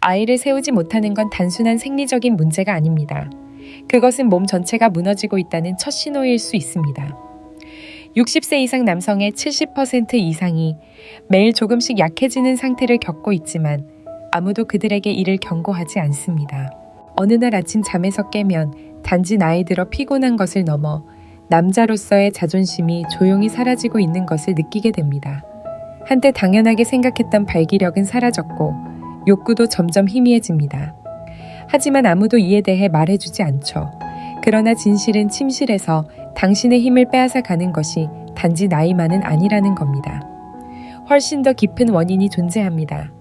아이를 세우지 못하는 건 단순한 생리적인 문제가 아닙니다. 그것은 몸 전체가 무너지고 있다는 첫 신호일 수 있습니다. 60세 이상 남성의 70% 이상이 매일 조금씩 약해지는 상태를 겪고 있지만 아무도 그들에게 이를 경고하지 않습니다. 어느 날 아침 잠에서 깨면 단지 나이 들어 피곤한 것을 넘어 남자로서의 자존심이 조용히 사라지고 있는 것을 느끼게 됩니다. 한때 당연하게 생각했던 발기력은 사라졌고 욕구도 점점 희미해집니다. 하지만 아무도 이에 대해 말해주지 않죠. 그러나 진실은 침실에서 당신의 힘을 빼앗아 가는 것이 단지 나이만은 아니라는 겁니다. 훨씬 더 깊은 원인이 존재합니다.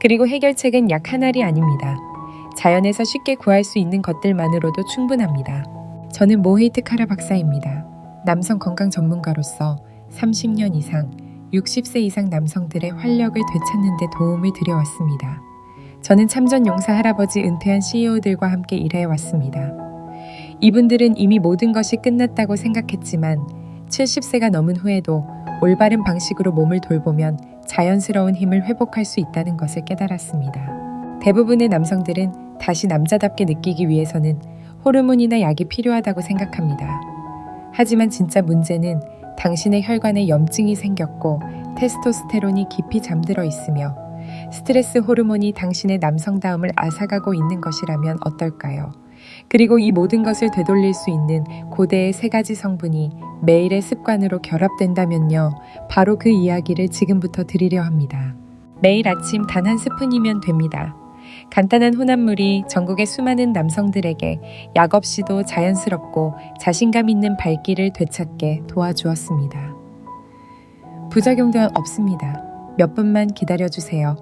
그리고 해결책은 약 하나리 아닙니다. 자연에서 쉽게 구할 수 있는 것들만으로도 충분합니다. 저는 모헤이트 카라 박사입니다. 남성 건강 전문가로서 30년 이상 60세 이상 남성들의 활력을 되찾는 데 도움을 드려왔습니다. 저는 참전 용사 할아버지 은퇴한 CEO들과 함께 일해왔습니다. 이분들은 이미 모든 것이 끝났다고 생각했지만 70세가 넘은 후에도 올바른 방식으로 몸을 돌보면 자연스러운 힘을 회복할 수 있다는 것을 깨달았습니다. 대부분의 남성들은 다시 남자답게 느끼기 위해서는 호르몬이나 약이 필요하다고 생각합니다. 하지만 진짜 문제는 당신의 혈관에 염증이 생겼고 테스토스테론이 깊이 잠들어 있으며 스트레스 호르몬이 당신의 남성다움을 앗아가고 있는 것이라면 어떨까요? 그리고 이 모든 것을 되돌릴 수 있는 고대의 세 가지 성분이 매일의 습관으로 결합된다면요. 바로 그 이야기를 지금부터 드리려 합니다. 매일 아침 단 한 스푼이면 됩니다. 간단한 혼합물이 전국의 수많은 남성들에게 약 없이도 자연스럽고 자신감 있는 발길을 되찾게 도와주었습니다. 부작용도 없습니다. 몇 분만 기다려주세요.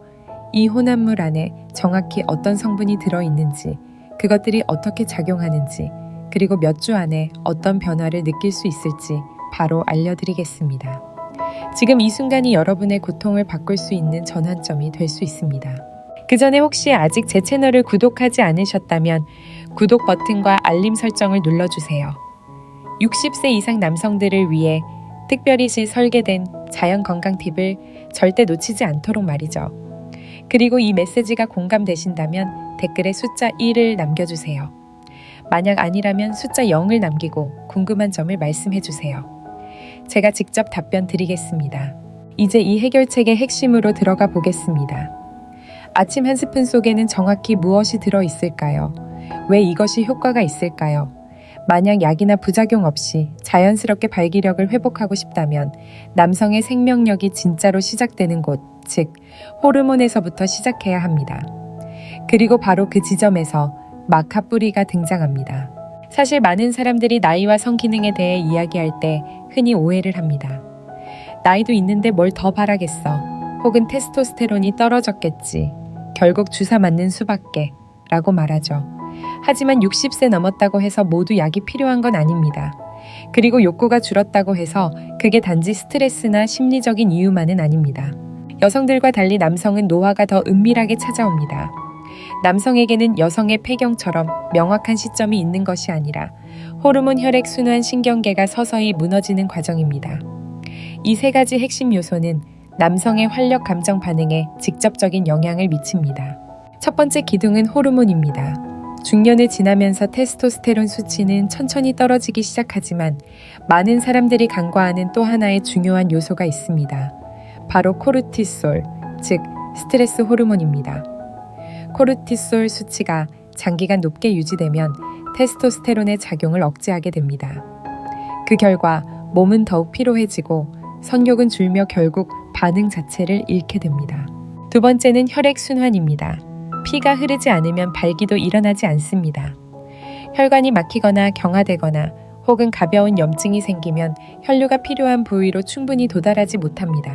이 혼합물 안에 정확히 어떤 성분이 들어있는지, 그것들이 어떻게 작용하는지, 그리고 몇 주 안에 어떤 변화를 느낄 수 있을지 바로 알려드리겠습니다. 지금 이 순간이 여러분의 고통을 바꿀 수 있는 전환점이 될 수 있습니다. 그 전에 혹시 아직 제 채널을 구독하지 않으셨다면 구독 버튼과 알림 설정을 눌러주세요. 60세 이상 남성들을 위해 특별히 실 설계된 자연 건강 팁을 절대 놓치지 않도록 말이죠. 그리고 이 메시지가 공감되신다면 댓글에 숫자 1을 남겨주세요. 만약 아니라면 숫자 0을 남기고 궁금한 점을 말씀해 주세요. 제가 직접 답변 드리겠습니다. 이제 이 해결책의 핵심으로 들어가 보겠습니다. 아침 한 스푼 속에는 정확히 무엇이 들어 있을까요? 왜 이것이 효과가 있을까요? 만약 약이나 부작용 없이 자연스럽게 발기력을 회복하고 싶다면 남성의 생명력이 진짜로 시작되는 곳, 즉, 호르몬에서부터 시작해야 합니다. 그리고 바로 그 지점에서 마카 뿌리가 등장합니다. 사실 많은 사람들이 나이와 성기능에 대해 이야기할 때 흔히 오해를 합니다. 나이도 있는데 뭘 더 바라겠어. 혹은 테스토스테론이 떨어졌겠지. 결국 주사 맞는 수밖에. 라고 말하죠. 하지만 60세 넘었다고 해서 모두 약이 필요한 건 아닙니다. 그리고 욕구가 줄었다고 해서 그게 단지 스트레스나 심리적인 이유만은 아닙니다. 여성들과 달리 남성은 노화가 더 은밀하게 찾아옵니다. 남성에게는 여성의 폐경처럼 명확한 시점이 있는 것이 아니라 호르몬 혈액 순환 신경계가 서서히 무너지는 과정입니다. 이 세 가지 핵심 요소는 남성의 활력 감정 반응에 직접적인 영향을 미칩니다. 첫 번째 기둥은 호르몬입니다. 중년을 지나면서 테스토스테론 수치는 천천히 떨어지기 시작하지만 많은 사람들이 간과하는 또 하나의 중요한 요소가 있습니다. 바로 코르티솔, 즉 스트레스 호르몬입니다. 코르티솔 수치가 장기간 높게 유지되면 테스토스테론의 작용을 억제하게 됩니다. 그 결과 몸은 더욱 피로해지고 성욕은 줄며 결국 반응 자체를 잃게 됩니다. 두 번째는 혈액 순환입니다. 피가 흐르지 않으면 발기도 일어나지 않습니다. 혈관이 막히거나 경화되거나 혹은 가벼운 염증이 생기면 혈류가 필요한 부위로 충분히 도달하지 못합니다.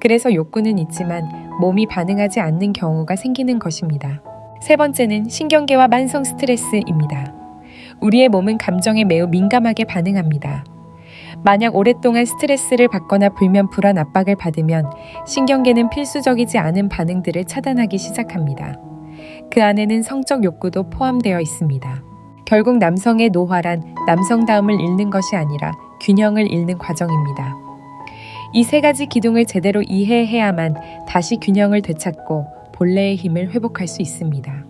그래서 욕구는 있지만 몸이 반응하지 않는 경우가 생기는 것입니다. 세 번째는 신경계와 만성 스트레스입니다. 우리의 몸은 감정에 매우 민감하게 반응합니다. 만약 오랫동안 스트레스를 받거나 불면 불안 압박을 받으면 신경계는 필수적이지 않은 반응들을 차단하기 시작합니다. 그 안에는 성적 욕구도 포함되어 있습니다. 결국 남성의 노화란 남성다움을 잃는 것이 아니라 균형을 잃는 과정입니다. 이 세 가지 기둥을 제대로 이해해야만 다시 균형을 되찾고 본래의 힘을 회복할 수 있습니다.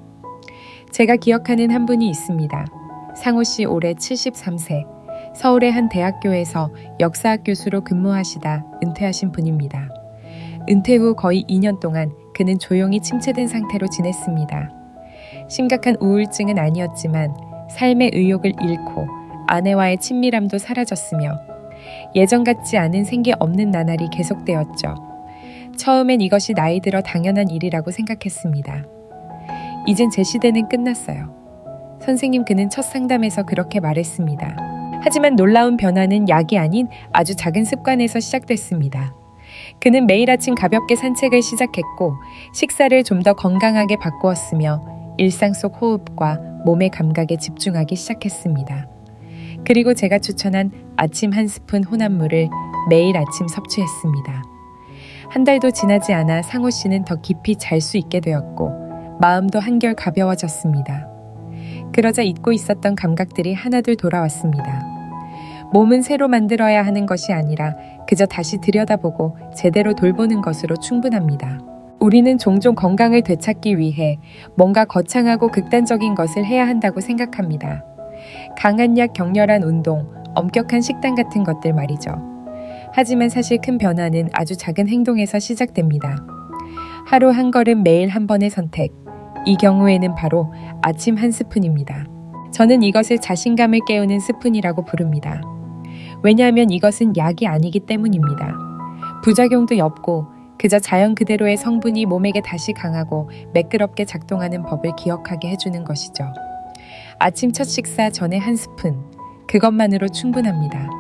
제가 기억하는 한 분이 있습니다. 상호 씨 올해 73세, 서울의 한 대학교에서 역사학 교수로 근무하시다 은퇴하신 분입니다. 은퇴 후 거의 2년 동안 그는 조용히 침체된 상태로 지냈습니다. 심각한 우울증은 아니었지만 삶의 의욕을 잃고 아내와의 친밀함도 사라졌으며 예전 같지 않은 생기 없는 나날이 계속되었죠. 처음엔 이것이 나이 들어 당연한 일이라고 생각했습니다. 이젠 제 시대는 끝났어요. 선생님 그는 첫 상담에서 그렇게 말했습니다. 하지만 놀라운 변화는 약이 아닌 아주 작은 습관에서 시작됐습니다. 그는 매일 아침 가볍게 산책을 시작했고 식사를 좀 더 건강하게 바꾸었으며 일상 속 호흡과 몸의 감각에 집중하기 시작했습니다. 그리고 제가 추천한 아침 한 스푼 혼합물을 매일 아침 섭취했습니다. 한 달도 지나지 않아 상호 씨는 더 깊이 잘 수 있게 되었고 마음도 한결 가벼워졌습니다. 그러자 잊고 있었던 감각들이 하나둘 돌아왔습니다. 몸은 새로 만들어야 하는 것이 아니라 그저 다시 들여다보고 제대로 돌보는 것으로 충분합니다. 우리는 종종 건강을 되찾기 위해 뭔가 거창하고 극단적인 것을 해야 한다고 생각합니다. 강한 약, 격렬한 운동, 엄격한 식단 같은 것들 말이죠. 하지만 사실 큰 변화는 아주 작은 행동에서 시작됩니다. 하루 한 걸음 매일 한 번의 선택. 이 경우에는 바로 아침 한 스푼입니다. 저는 이것을 자신감을 깨우는 스푼이라고 부릅니다. 왜냐하면 이것은 약이 아니기 때문입니다. 부작용도 없고 그저 자연 그대로의 성분이 몸에게 다시 강하고 매끄럽게 작동하는 법을 기억하게 해주는 것이죠. 아침 첫 식사 전에 한 스푼, 그것만으로 충분합니다.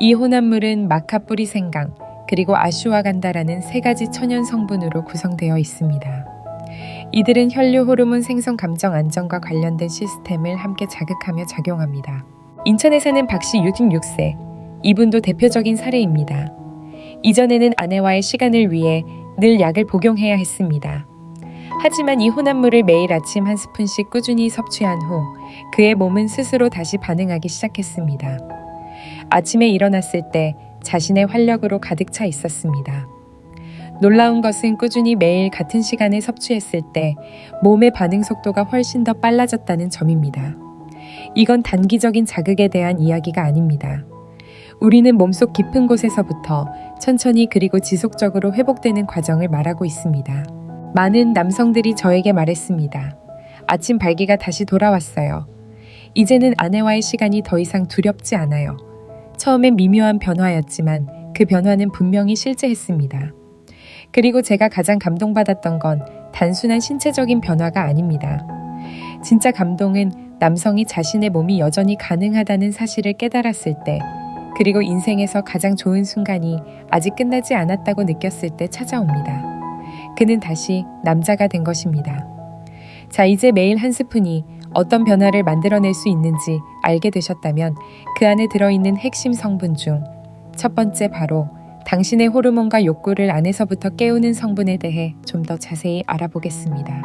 이 혼합물은 마카 뿌리 생강, 그리고 아슈와간다라는 세 가지 천연 성분으로 구성되어 있습니다. 이들은 혈류 호르몬 생성 감정 안정과 관련된 시스템을 함께 자극하며 작용합니다. 인천에 사는 박씨 66세, 이분도 대표적인 사례입니다. 이전에는 아내와의 시간을 위해 늘 약을 복용해야 했습니다. 하지만 이 혼합물을 매일 아침 한 스푼씩 꾸준히 섭취한 후 그의 몸은 스스로 다시 반응하기 시작했습니다. 아침에 일어났을 때 자신의 활력으로 가득 차 있었습니다. 놀라운 것은 꾸준히 매일 같은 시간에 섭취했을 때 몸의 반응 속도가 훨씬 더 빨라졌다는 점입니다. 이건 단기적인 자극에 대한 이야기가 아닙니다. 우리는 몸속 깊은 곳에서부터 천천히 그리고 지속적으로 회복되는 과정을 말하고 있습니다. 많은 남성들이 저에게 말했습니다. 아침 발기가 다시 돌아왔어요. 이제는 아내와의 시간이 더 이상 두렵지 않아요. 처음엔 미묘한 변화였지만 그 변화는 분명히 실제했습니다. 그리고 제가 가장 감동받았던 건 단순한 신체적인 변화가 아닙니다. 진짜 감동은 남성이 자신의 몸이 여전히 가능하다는 사실을 깨달았을 때, 그리고 인생에서 가장 좋은 순간이 아직 끝나지 않았다고 느꼈을 때 찾아옵니다. 그는 다시 남자가 된 것입니다. 자, 이제 매일 한 스푼이 어떤 변화를 만들어낼 수 있는지 알게 되셨다면 그 안에 들어있는 핵심 성분 중 첫 번째 바로 당신의 호르몬과 욕구를 안에서부터 깨우는 성분에 대해 좀 더 자세히 알아보겠습니다.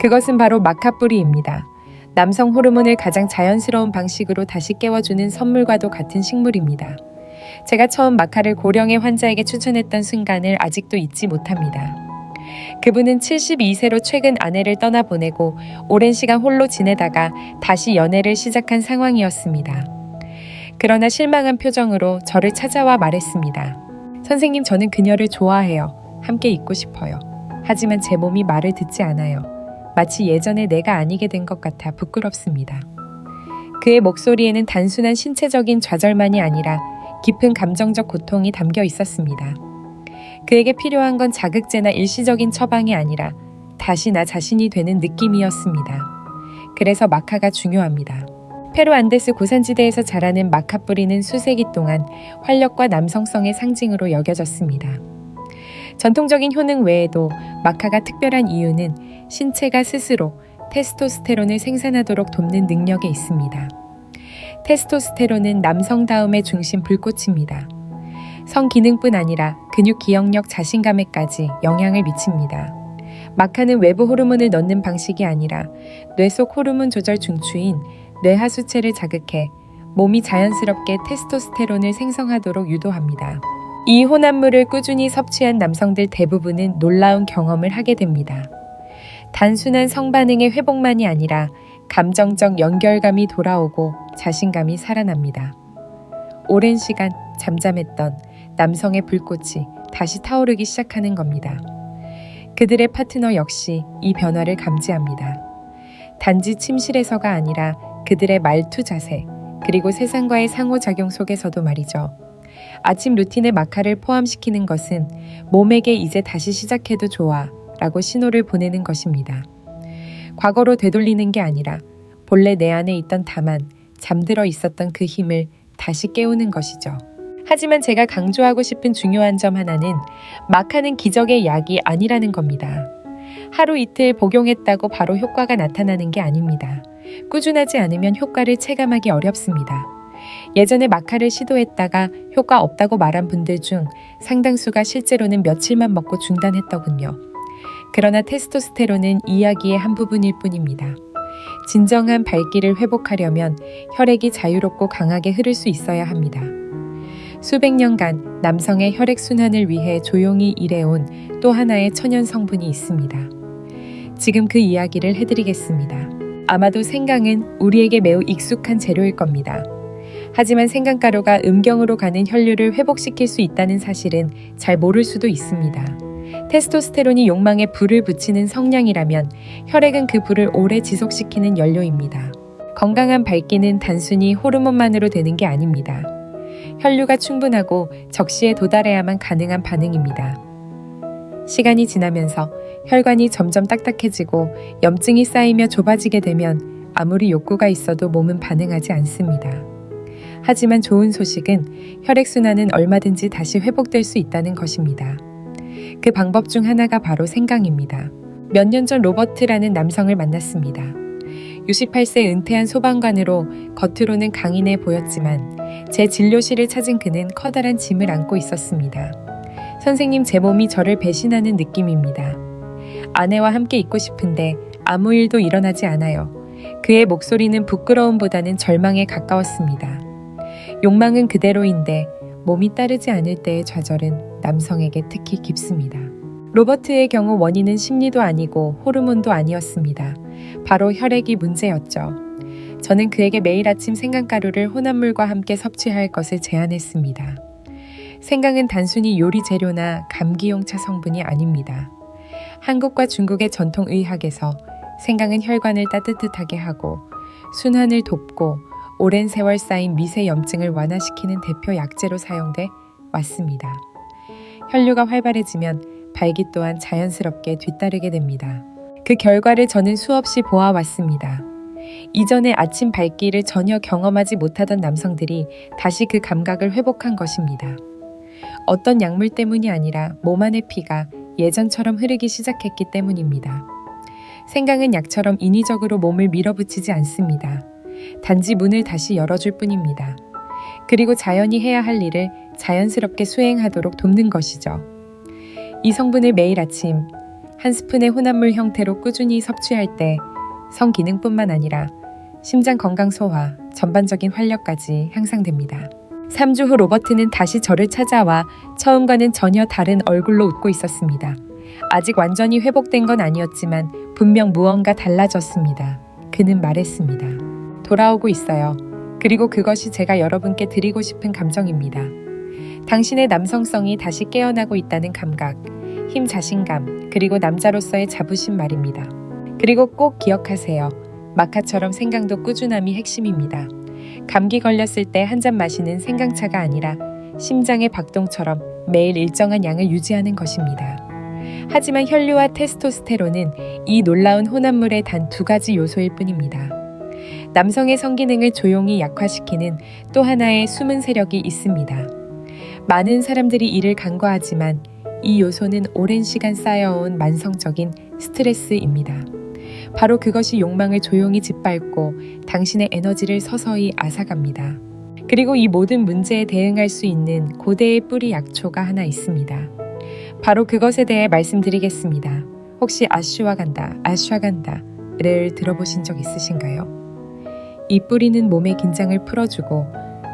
그것은 바로 마카뿌리입니다. 남성 호르몬을 가장 자연스러운 방식으로 다시 깨워주는 선물과도 같은 식물입니다. 제가 처음 마카를 고령의 환자에게 추천했던 순간을 아직도 잊지 못합니다. 그분은 72세로 최근 아내를 떠나보내고 오랜 시간 홀로 지내다가 다시 연애를 시작한 상황이었습니다. 그러나 실망한 표정으로 저를 찾아와 말했습니다. 선생님, 저는 그녀를 좋아해요. 함께 있고 싶어요. 하지만 제 몸이 말을 듣지 않아요. 마치 예전에 내가 아니게 된 것 같아 부끄럽습니다. 그의 목소리에는 단순한 신체적인 좌절만이 아니라 깊은 감정적 고통이 담겨 있었습니다. 그에게 필요한 건 자극제나 일시적인 처방이 아니라 다시 나 자신이 되는 느낌이었습니다. 그래서 마카가 중요합니다. 페루 안데스 고산지대에서 자라는 마카 뿌리는 수세기 동안 활력과 남성성의 상징으로 여겨졌습니다. 전통적인 효능 외에도 마카가 특별한 이유는 신체가 스스로 테스토스테론을 생산하도록 돕는 능력에 있습니다. 테스토스테론은 남성다움의 중심 불꽃입니다. 성기능뿐 아니라 근육 기억력 자신감에까지 영향을 미칩니다. 마카는 외부 호르몬을 넣는 방식이 아니라 뇌 속 호르몬 조절 중추인 뇌하수체를 자극해 몸이 자연스럽게 테스토스테론을 생성하도록 유도합니다. 이 혼합물을 꾸준히 섭취한 남성들 대부분은 놀라운 경험을 하게 됩니다. 단순한 성반응의 회복만이 아니라 감정적 연결감이 돌아오고 자신감이 살아납니다. 오랜 시간 잠잠했던 남성의 불꽃이 다시 타오르기 시작하는 겁니다. 그들의 파트너 역시 이 변화를 감지합니다. 단지 침실에서가 아니라 그들의 말투 자세, 그리고 세상과의 상호작용 속에서도 말이죠. 아침 루틴에 마카를 포함시키는 것은 몸에게 이제 다시 시작해도 좋아 라고 신호를 보내는 것입니다. 과거로 되돌리는 게 아니라 본래 내 안에 있던 다만 잠들어 있었던 그 힘을 다시 깨우는 것이죠. 하지만 제가 강조하고 싶은 중요한 점 하나는 마카는 기적의 약이 아니라는 겁니다. 하루 이틀 복용했다고 바로 효과가 나타나는 게 아닙니다. 꾸준하지 않으면 효과를 체감하기 어렵습니다. 예전에 마카를 시도했다가 효과 없다고 말한 분들 중 상당수가 실제로는 며칠만 먹고 중단했더군요. 그러나 테스토스테론은 이야기의 한 부분일 뿐입니다. 진정한 발기를 회복하려면 혈액이 자유롭고 강하게 흐를 수 있어야 합니다. 수백 년간 남성의 혈액 순환을 위해 조용히 일해온 또 하나의 천연 성분이 있습니다. 지금 그 이야기를 해드리겠습니다. 아마도 생강은 우리에게 매우 익숙한 재료일 겁니다. 하지만 생강가루가 음경으로 가는 혈류를 회복시킬 수 있다는 사실은 잘 모를 수도 있습니다. 테스토스테론이 욕망에 불을 붙이는 성량이라면 혈액은 그 불을 오래 지속시키는 연료입니다. 건강한 발기는 단순히 호르몬만으로 되는 게 아닙니다. 혈류가 충분하고 적시에 도달해야만 가능한 반응입니다. 시간이 지나면서 혈관이 점점 딱딱해지고 염증이 쌓이며 좁아지게 되면 아무리 욕구가 있어도 몸은 반응하지 않습니다. 하지만 좋은 소식은 혈액순환은 얼마든지 다시 회복될 수 있다는 것입니다. 그 방법 중 하나가 바로 생강입니다. 몇 년 전 로버트라는 남성을 만났습니다. 68세 은퇴한 소방관으로 겉으로는 강인해 보였지만 제 진료실을 찾은 그는 커다란 짐을 안고 있었습니다. 선생님, 제 몸이 저를 배신하는 느낌입니다. 아내와 함께 있고 싶은데 아무 일도 일어나지 않아요. 그의 목소리는 부끄러움보다는 절망에 가까웠습니다. 욕망은 그대로인데 몸이 따르지 않을 때의 좌절은 남성에게 특히 깊습니다. 로버트의 경우 원인은 심리도 아니고 호르몬도 아니었습니다. 바로 혈액이 문제였죠. 저는 그에게 매일 아침 생강가루를 혼합물과 함께 섭취할 것을 제안했습니다. 생강은 단순히 요리 재료나 감기용차 성분이 아닙니다. 한국과 중국의 전통 의학에서 생강은 혈관을 따뜻하게 하고 순환을 돕고 오랜 세월 쌓인 미세 염증을 완화시키는 대표 약재로 사용돼 왔습니다. 혈류가 활발해지면 발기 또한 자연스럽게 뒤따르게 됩니다. 그 결과를 저는 수없이 보아왔습니다. 이전에 아침 발기를 전혀 경험하지 못하던 남성들이 다시 그 감각을 회복한 것입니다. 어떤 약물 때문이 아니라 몸 안의 피가 예전처럼 흐르기 시작했기 때문입니다. 생강은 약처럼 인위적으로 몸을 밀어붙이지 않습니다. 단지 문을 다시 열어줄 뿐입니다. 그리고 자연이 해야 할 일을 자연스럽게 수행하도록 돕는 것이죠. 이 성분을 매일 아침 한 스푼의 혼합물 형태로 꾸준히 섭취할 때 성기능뿐만 아니라 심장 건강 소화, 전반적인 활력까지 향상됩니다. 3주 후 로버트는 다시 저를 찾아와 처음과는 전혀 다른 얼굴로 웃고 있었습니다. 아직 완전히 회복된 건 아니었지만 분명 무언가 달라졌습니다. 그는 말했습니다. 돌아오고 있어요. 그리고 그것이 제가 여러분께 드리고 싶은 감정입니다. 당신의 남성성이 다시 깨어나고 있다는 감각, 힘 자신감, 그리고 남자로서의 자부심 말입니다. 그리고 꼭 기억하세요. 마카처럼 생강도 꾸준함이 핵심입니다. 감기 걸렸을 때 한 잔 마시는 생강차가 아니라 심장의 박동처럼 매일 일정한 양을 유지하는 것입니다. 하지만 혈류와 테스토스테론은 이 놀라운 혼합물의 단 두 가지 요소일 뿐입니다. 남성의 성기능을 조용히 약화시키는 또 하나의 숨은 세력이 있습니다. 많은 사람들이 이를 간과하지만 이 요소는 오랜 시간 쌓여온 만성적인 스트레스입니다. 바로 그것이 욕망을 조용히 짓밟고 당신의 에너지를 서서히 앗아갑니다. 그리고 이 모든 문제에 대응할 수 있는 고대의 뿌리 약초가 하나 있습니다. 바로 그것에 대해 말씀드리겠습니다. 혹시 아슈와간다, 아슈와간다를 들어보신 적 있으신가요? 이 뿌리는 몸의 긴장을 풀어주고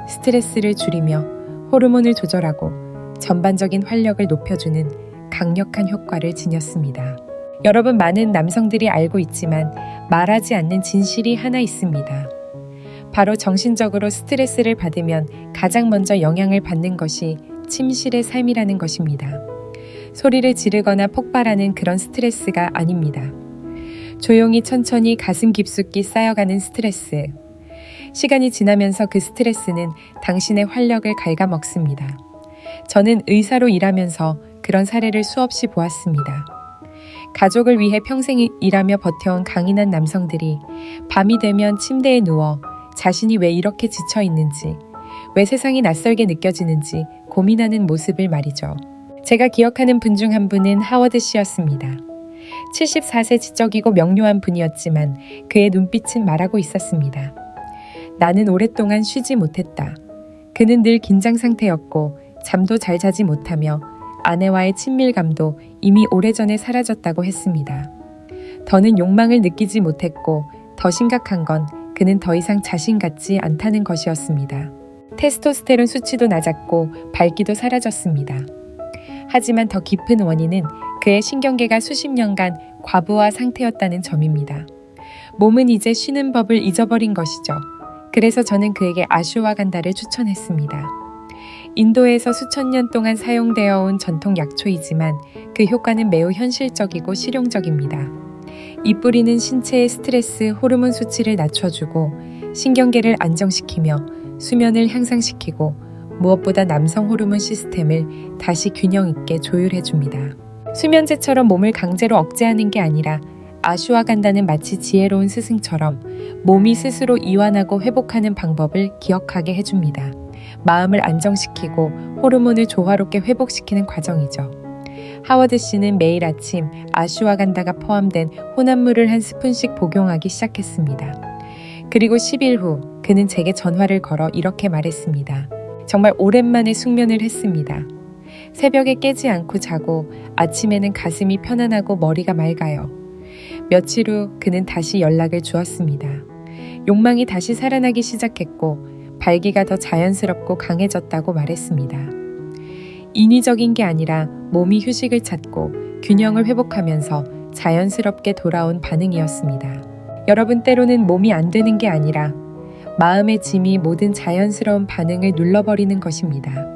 스트레스를 줄이며 호르몬을 조절하고 전반적인 활력을 높여주는 강력한 효과를 지녔습니다. 여러분 많은 남성들이 알고 있지만 말하지 않는 진실이 하나 있습니다. 바로 정신적으로 스트레스를 받으면 가장 먼저 영향을 받는 것이 침실의 삶이라는 것입니다. 소리를 지르거나 폭발하는 그런 스트레스가 아닙니다. 조용히 천천히 가슴 깊숙이 쌓여가는 스트레스. 시간이 지나면서 그 스트레스는 당신의 활력을 갉아먹습니다. 저는 의사로 일하면서 그런 사례를 수없이 보았습니다. 가족을 위해 평생 일하며 버텨온 강인한 남성들이 밤이 되면 침대에 누워 자신이 왜 이렇게 지쳐 있는지, 왜 세상이 낯설게 느껴지는지 고민하는 모습을 말이죠. 제가 기억하는 분 중 한 분은 하워드 씨였습니다. 74세 지적이고 명료한 분이었지만 그의 눈빛은 말하고 있었습니다. 나는 오랫동안 쉬지 못했다. 그는 늘 긴장 상태였고 잠도 잘 자지 못하며 아내와의 친밀감도 이미 오래전에 사라졌다고 했습니다. 더는 욕망을 느끼지 못했고 더 심각한 건 그는 더 이상 자신 같지 않다는 것이었습니다. 테스토스테론 수치도 낮았고 밝기도 사라졌습니다. 하지만 더 깊은 원인은 그의 신경계가 수십 년간 과부하 상태였다는 점입니다. 몸은 이제 쉬는 법을 잊어버린 것이죠. 그래서 저는 그에게 아슈와 간다를 추천했습니다. 인도에서 수천 년 동안 사용되어 온 전통 약초이지만 그 효과는 매우 현실적이고 실용적입니다. 이 뿌리는 신체의 스트레스 호르몬 수치를 낮춰주고 신경계를 안정시키며 수면을 향상시키고 무엇보다 남성 호르몬 시스템을 다시 균형 있게 조율해 줍니다. 수면제처럼 몸을 강제로 억제하는 게 아니라 아슈와간다는 마치 지혜로운 스승처럼 몸이 스스로 이완하고 회복하는 방법을 기억하게 해줍니다. 마음을 안정시키고 호르몬을 조화롭게 회복시키는 과정이죠. 하워드 씨는 매일 아침 아슈와간다가 포함된 혼합물을 한 스푼씩 복용하기 시작했습니다. 그리고 10일 후 그는 제게 전화를 걸어 이렇게 말했습니다. 정말 오랜만에 숙면을 했습니다. 새벽에 깨지 않고 자고 아침에는 가슴이 편안하고 머리가 맑아요. 며칠 후 그는 다시 연락을 주었습니다. 욕망이 다시 살아나기 시작했고 발기가 더 자연스럽고 강해졌다고 말했습니다. 인위적인 게 아니라 몸이 휴식을 찾고 균형을 회복하면서 자연스럽게 돌아온 반응이었습니다. 여러분 때로는 몸이 안 되는 게 아니라 마음의 짐이 모든 자연스러운 반응을 눌러버리는 것입니다.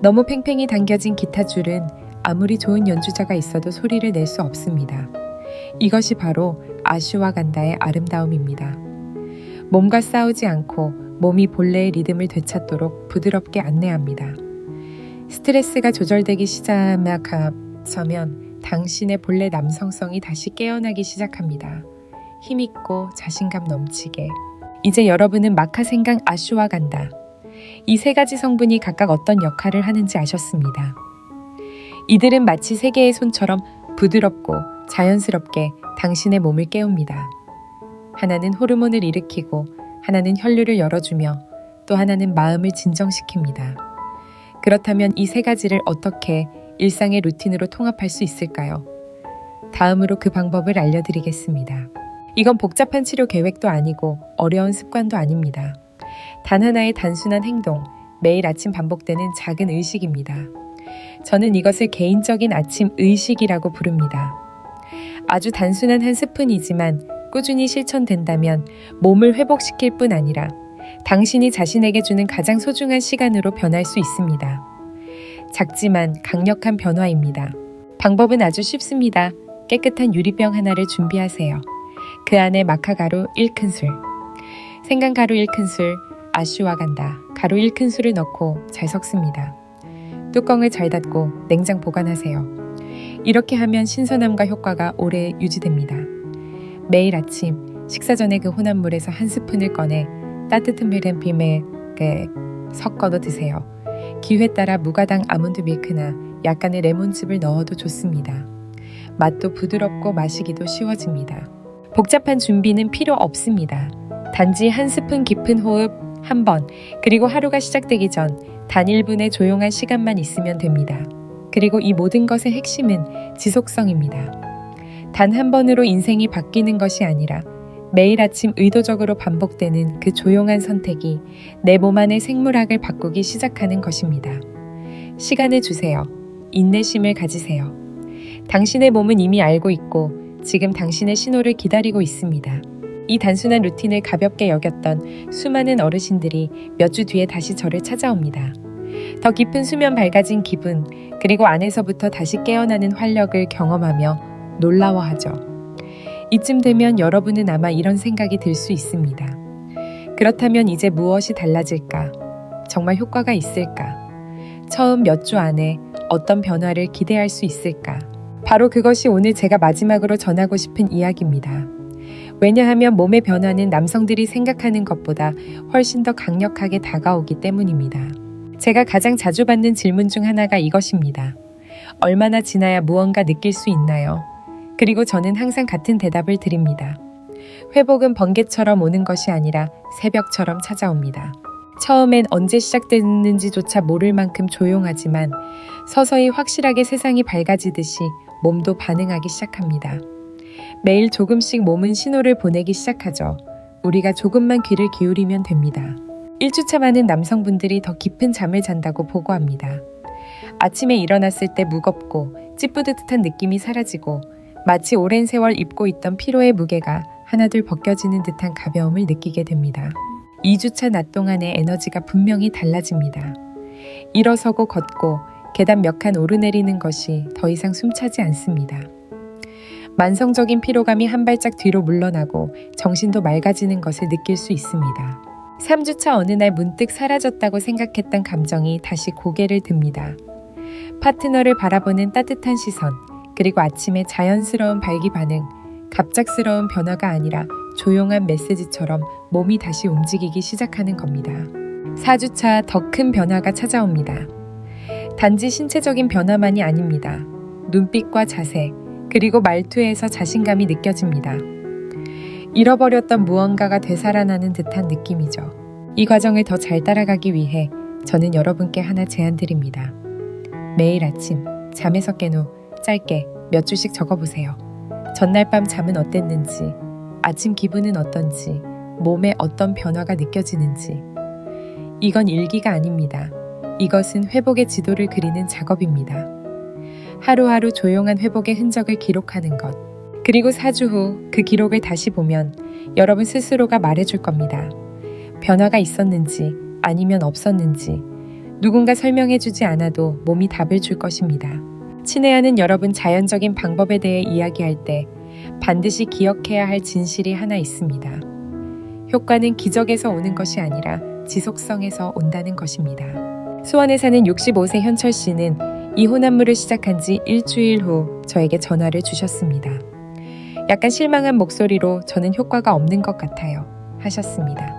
너무 팽팽히 당겨진 기타 줄은 아무리 좋은 연주자가 있어도 소리를 낼 수 없습니다. 이것이 바로 아슈와 간다의 아름다움입니다. 몸과 싸우지 않고 몸이 본래의 리듬을 되찾도록 부드럽게 안내합니다. 스트레스가 조절되기 시작하면 당신의 본래 남성성이 다시 깨어나기 시작합니다. 힘있고 자신감 넘치게. 이제 여러분은 마카 생강 아슈와 간다. 이 세 가지 성분이 각각 어떤 역할을 하는지 아셨습니다. 이들은 마치 세 개의 손처럼 부드럽고 자연스럽게 당신의 몸을 깨웁니다. 하나는 호르몬을 일으키고 하나는 혈류를 열어주며 또 하나는 마음을 진정시킵니다. 그렇다면 이 세 가지를 어떻게 일상의 루틴으로 통합할 수 있을까요? 다음으로 그 방법을 알려드리겠습니다. 이건 복잡한 치료 계획도 아니고 어려운 습관도 아닙니다. 단 하나의 단순한 행동, 매일 아침 반복되는 작은 의식입니다. 저는 이것을 개인적인 아침 의식이라고 부릅니다. 아주 단순한 한 스푼이지만 꾸준히 실천된다면 몸을 회복시킬 뿐 아니라 당신이 자신에게 주는 가장 소중한 시간으로 변할 수 있습니다. 작지만 강력한 변화입니다. 방법은 아주 쉽습니다. 깨끗한 유리병 하나를 준비하세요. 그 안에 마카가루 1큰술, 생강가루 1큰술, 아슈와간다 가루 1큰술을 넣고 잘 섞습니다. 뚜껑을 잘 닫고 냉장 보관하세요. 이렇게 하면 신선함과 효과가 오래 유지됩니다. 매일 아침 식사 전에 그 혼합 물에서 한 스푼을 꺼내 따뜻한 밀앤빔에 섞어도 드세요. 기회 따라 무가당 아몬드 밀크나 약간의 레몬즙을 넣어도 좋습니다. 맛도 부드럽고 마시기도 쉬워집니다. 복잡한 준비는 필요 없습니다. 단지 한 스푼 깊은 호흡 한 번, 그리고 하루가 시작되기 전 단 1분의 조용한 시간만 있으면 됩니다. 그리고 이 모든 것의 핵심은 지속성입니다. 단 한 번으로 인생이 바뀌는 것이 아니라 매일 아침 의도적으로 반복되는 그 조용한 선택이 내 몸 안의 생물학을 바꾸기 시작하는 것입니다. 시간을 주세요. 인내심을 가지세요. 당신의 몸은 이미 알고 있고 지금 당신의 신호를 기다리고 있습니다. 이 단순한 루틴을 가볍게 여겼던 수많은 어르신들이 몇 주 뒤에 다시 저를 찾아옵니다. 더 깊은 수면 밝아진 기분, 그리고 안에서부터 다시 깨어나는 활력을 경험하며 놀라워하죠. 이쯤 되면 여러분은 아마 이런 생각이 들 수 있습니다. 그렇다면 이제 무엇이 달라질까? 정말 효과가 있을까? 처음 몇 주 안에 어떤 변화를 기대할 수 있을까? 바로 그것이 오늘 제가 마지막으로 전하고 싶은 이야기입니다. 왜냐하면 몸의 변화는 남성들이 생각하는 것보다 훨씬 더 강력하게 다가오기 때문입니다. 제가 가장 자주 받는 질문 중 하나가 이것입니다. 얼마나 지나야 무언가 느낄 수 있나요? 그리고 저는 항상 같은 대답을 드립니다. 회복은 번개처럼 오는 것이 아니라 새벽처럼 찾아옵니다. 처음엔 언제 시작됐는지조차 모를 만큼 조용하지만 서서히 확실하게 세상이 밝아지듯이 몸도 반응하기 시작합니다. 매일 조금씩 몸은 신호를 보내기 시작하죠. 우리가 조금만 귀를 기울이면 됩니다. 1주차 많은 남성분들이 더 깊은 잠을 잔다고 보고합니다. 아침에 일어났을 때 무겁고 찌뿌듯한 느낌이 사라지고 마치 오랜 세월 입고 있던 피로의 무게가 하나둘 벗겨지는 듯한 가벼움을 느끼게 됩니다. 2주차 낮 동안의 에너지가 분명히 달라집니다. 일어서고 걷고 계단 몇 칸 오르내리는 것이 더 이상 숨차지 않습니다. 만성적인 피로감이 한 발짝 뒤로 물러나고 정신도 맑아지는 것을 느낄 수 있습니다. 3주차 어느 날 문득 사라졌다고 생각했던 감정이 다시 고개를 듭니다. 파트너를 바라보는 따뜻한 시선, 그리고 아침의 자연스러운 발기 반응, 갑작스러운 변화가 아니라 조용한 메시지처럼 몸이 다시 움직이기 시작하는 겁니다. 4주차 더 큰 변화가 찾아옵니다. 단지 신체적인 변화만이 아닙니다. 눈빛과 자세, 그리고 말투에서 자신감이 느껴집니다. 잃어버렸던 무언가가 되살아나는 듯한 느낌이죠. 이 과정을 더 잘 따라가기 위해 저는 여러분께 하나 제안드립니다. 매일 아침 잠에서 깬 후 짧게 몇 주씩 적어보세요. 전날 밤 잠은 어땠는지, 아침 기분은 어떤지, 몸에 어떤 변화가 느껴지는지. 이건 일기가 아닙니다. 이것은 회복의 지도를 그리는 작업입니다. 하루하루 조용한 회복의 흔적을 기록하는 것. 그리고 4주 후 그 기록을 다시 보면 여러분 스스로가 말해줄 겁니다. 변화가 있었는지 아니면 없었는지 누군가 설명해주지 않아도 몸이 답을 줄 것입니다. 친애하는 여러분 자연적인 방법에 대해 이야기할 때 반드시 기억해야 할 진실이 하나 있습니다. 효과는 기적에서 오는 것이 아니라 지속성에서 온다는 것입니다. 수원에 사는 65세 현철 씨는 이 혼합물을 시작한 지 일주일 후 저에게 전화를 주셨습니다. 약간 실망한 목소리로 저는 효과가 없는 것 같아요. 하셨습니다.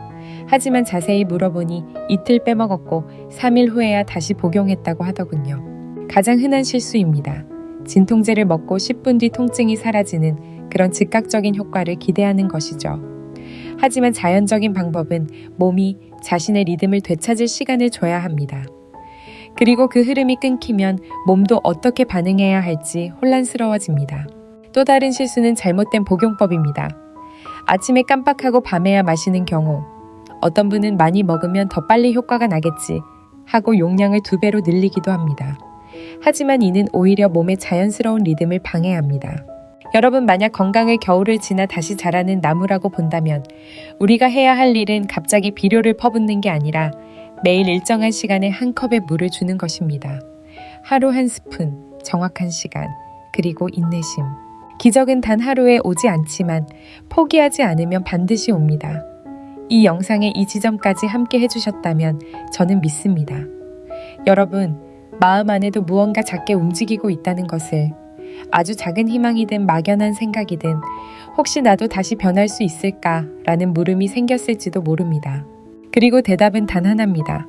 하지만 자세히 물어보니 이틀 빼먹었고 3일 후에야 다시 복용했다고 하더군요. 가장 흔한 실수입니다. 진통제를 먹고 10분 뒤 통증이 사라지는 그런 즉각적인 효과를 기대하는 것이죠. 하지만 자연적인 방법은 몸이 자신의 리듬을 되찾을 시간을 줘야 합니다. 그리고 그 흐름이 끊기면 몸도 어떻게 반응해야 할지 혼란스러워집니다. 또 다른 실수는 잘못된 복용법입니다. 아침에 깜빡하고 밤에야 마시는 경우, 어떤 분은 많이 먹으면 더 빨리 효과가 나겠지 하고 용량을 두 배로 늘리기도 합니다. 하지만 이는 오히려 몸의 자연스러운 리듬을 방해합니다. 여러분 만약 건강을 겨울을 지나 다시 자라는 나무라고 본다면 우리가 해야 할 일은 갑자기 비료를 퍼붓는 게 아니라 매일 일정한 시간에 한 컵의 물을 주는 것입니다. 하루 한 스푼, 정확한 시간, 그리고 인내심. 기적은 단 하루에 오지 않지만 포기하지 않으면 반드시 옵니다. 이 영상의 이 지점까지 함께 해주셨다면 저는 믿습니다. 여러분, 마음 안에도 무언가 작게 움직이고 있다는 것을 아주 작은 희망이든 막연한 생각이든 혹시 나도 다시 변할 수 있을까 라는 물음이 생겼을지도 모릅니다. 그리고 대답은 단 하나입니다.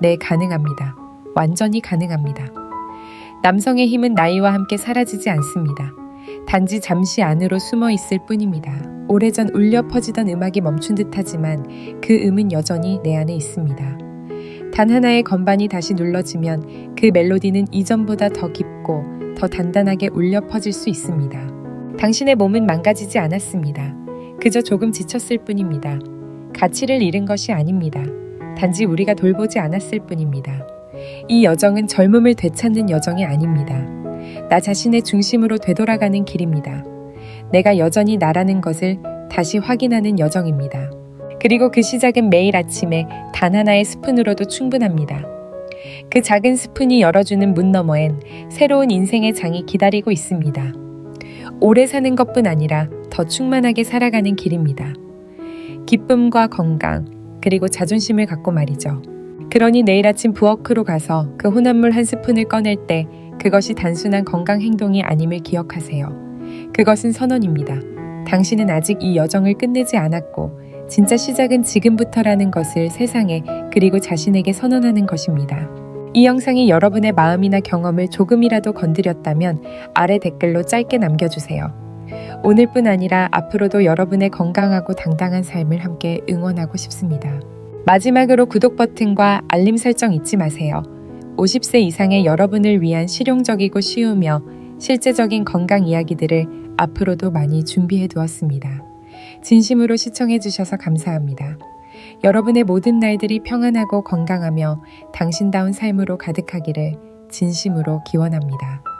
네, 가능합니다. 완전히 가능합니다. 남성의 힘은 나이와 함께 사라지지 않습니다. 단지 잠시 안으로 숨어 있을 뿐입니다. 오래전 울려 퍼지던 음악이 멈춘 듯하지만 그 음은 여전히 내 안에 있습니다. 단 하나의 건반이 다시 눌러지면 그 멜로디는 이전보다 더 깊고 더 단단하게 울려 퍼질 수 있습니다. 당신의 몸은 망가지지 않았습니다. 그저 조금 지쳤을 뿐입니다. 가치를 잃은 것이 아닙니다. 단지 우리가 돌보지 않았을 뿐입니다. 이 여정은 젊음을 되찾는 여정이 아닙니다. 나 자신의 중심으로 되돌아가는 길입니다. 내가 여전히 나라는 것을 다시 확인하는 여정입니다. 그리고 그 시작은 매일 아침에 단 하나의 스푼으로도 충분합니다. 그 작은 스푼이 열어주는 문 너머엔 새로운 인생의 장이 기다리고 있습니다. 오래 사는 것뿐 아니라 더 충만하게 살아가는 길입니다. 기쁨과 건강, 그리고 자존심을 갖고 말이죠. 그러니 내일 아침 부엌으로 가서 그 혼합물 한 스푼을 꺼낼 때 그것이 단순한 건강 행동이 아님을 기억하세요. 그것은 선언입니다. 당신은 아직 이 여정을 끝내지 않았고, 진짜 시작은 지금부터라는 것을 세상에 그리고 자신에게 선언하는 것입니다. 이 영상이 여러분의 마음이나 경험을 조금이라도 건드렸다면 아래 댓글로 짧게 남겨주세요. 오늘뿐 아니라 앞으로도 여러분의 건강하고 당당한 삶을 함께 응원하고 싶습니다. 마지막으로 구독 버튼과 알림 설정 잊지 마세요. 50세 이상의 여러분을 위한 실용적이고 쉬우며 실제적인 건강 이야기들을 앞으로도 많이 준비해 두었습니다. 진심으로 시청해 주셔서 감사합니다. 여러분의 모든 날들이 평안하고 건강하며 당신다운 삶으로 가득하기를 진심으로 기원합니다.